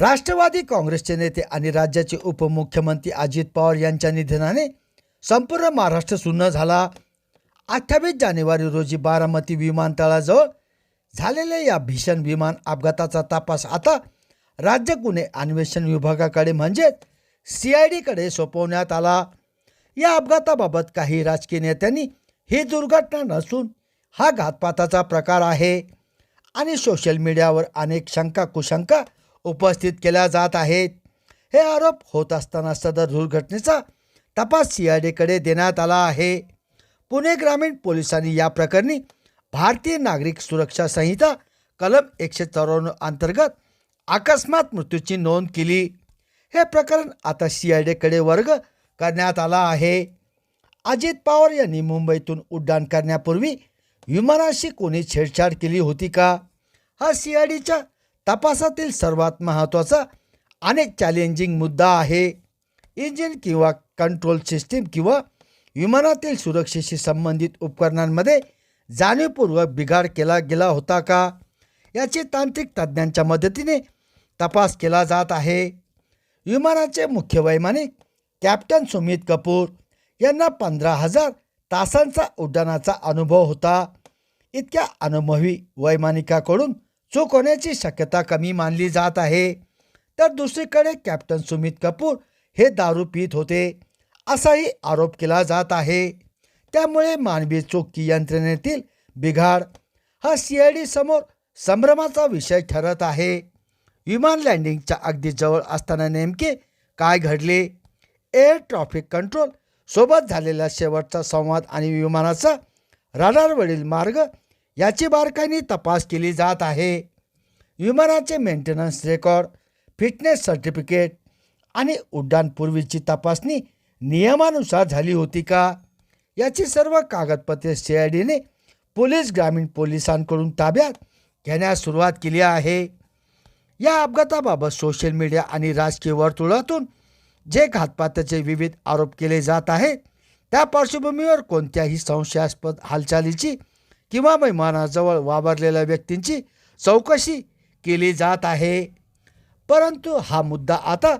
राष्ट्रवादी काँग्रेसचे नेते आणि राज्याचे उपमुख्यमंत्री अजित पवार यांच्या निधनाने संपूर्ण महाराष्ट्र सुन्न झाला. अठ्ठावीस जानेवारी रोजी बारामती विमानतळाजवळ झालेल्या या भीषण विमान अपघाताचा तपास आता राज्य गुन्हे अन्वेषण विभागाकडे म्हणजेच सी आय डीकडे सोपवण्यात आला. या अपघाताबाबत काही राजकीय नेत्यांनी ही दुर्घटना नसून हा घातपाताचा प्रकार आहे आणि सोशल मीडियावर अनेक शंका कुशंका उपस्थित केल्या जात आहेत. हे आरोप होत असताना सदर दुर्घटनेचा तपास सी आय डीकडे देण्यात आला आहे. पुणे ग्रामीण पोलिसांनी या प्रकरणी भारतीय नागरिक सुरक्षा संहिता कलम एकशे चौऱ्याण्णव अंतर्गत अकस्मात मृत्यूची नोंद केली. हे प्रकरण आता सी आय डीकडे वर्ग करण्यात आला आहे. अजित पवार यांनी मुंबईतून उड्डाण करण्यापूर्वी विमानाशी कोणी छेडछाड केली होती का? हा सी आय डीच्या तपासातील सर्वात महत्त्वाचा अनेक चॅलेंजिंग मुद्दा आहे. इंजिन किंवा कंट्रोल सिस्टीम किंवा विमानातील सुरक्षेशी संबंधित उपकरणांमध्ये जाणीवपूर्वक बिघाड केला गेला होता का? याची तांत्रिक तज्ज्ञांच्या मदतीने तपास केला जात आहे. विमानाचे मुख्य वैमानिक कॅप्टन सुमित कपूर यांना पंधरा हजार तासांचा उड्डाणाचा अनुभव होता. इतक्या अनुभवी वैमानिकाकडून चूक होण्याची शक्यता कमी मानली जात आहे तर दुसरीकडे कॅप्टन सुमित कपूर हे दारू पित होते असाही आरोप केला जात आहे. त्यामुळे मानवी चोखी यंत्रणेतील बिघाड हा सी आय डी समोर संभ्रमाचा विषय ठरत आहे. विमान लँडिंगच्या अगदी जवळ असताना नेमके काय घडले? एअर ट्रॅफिक कंट्रोल सोबत झालेला शेवटचा संवाद आणि विमानाचा राडारवरील मार्ग याची बारकाईने तपास केली जात आहे. विमानाचे मेंटेनन्स रेकॉर्ड फिटनेस सर्टिफिकेट आणि उड्डाणपूर्वीची तपासणी नियमानुसार झाली होती का? याची सर्व कागदपत्रे सी आय डीने पोलीस ग्रामीण पोलिसांकडून ताब्यात घेण्यास सुरुवात केली आहे. या अपघाताबाबत सोशल मीडिया आणि राजकीय वर्तुळातून जे घातपाताचे विविध आरोप केले जात आहेत त्या पार्श्वभूमीवर कोणत्याही संशयास्पद हालचालीची किंवा मैमानाजवळ वावरलेल्या व्यक्तींची चौकशी केली जात आहे. परंतु हा मुद्दा आता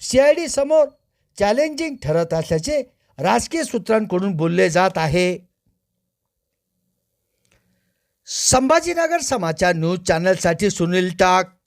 सी आय डी समोर चॅलेंजिंग ठरत असल्याचे राजकीय सूत्रांकडून बोलले जात आहे. संभाजीनगर समाचार न्यूज चॅनलसाठी सुनील टाक.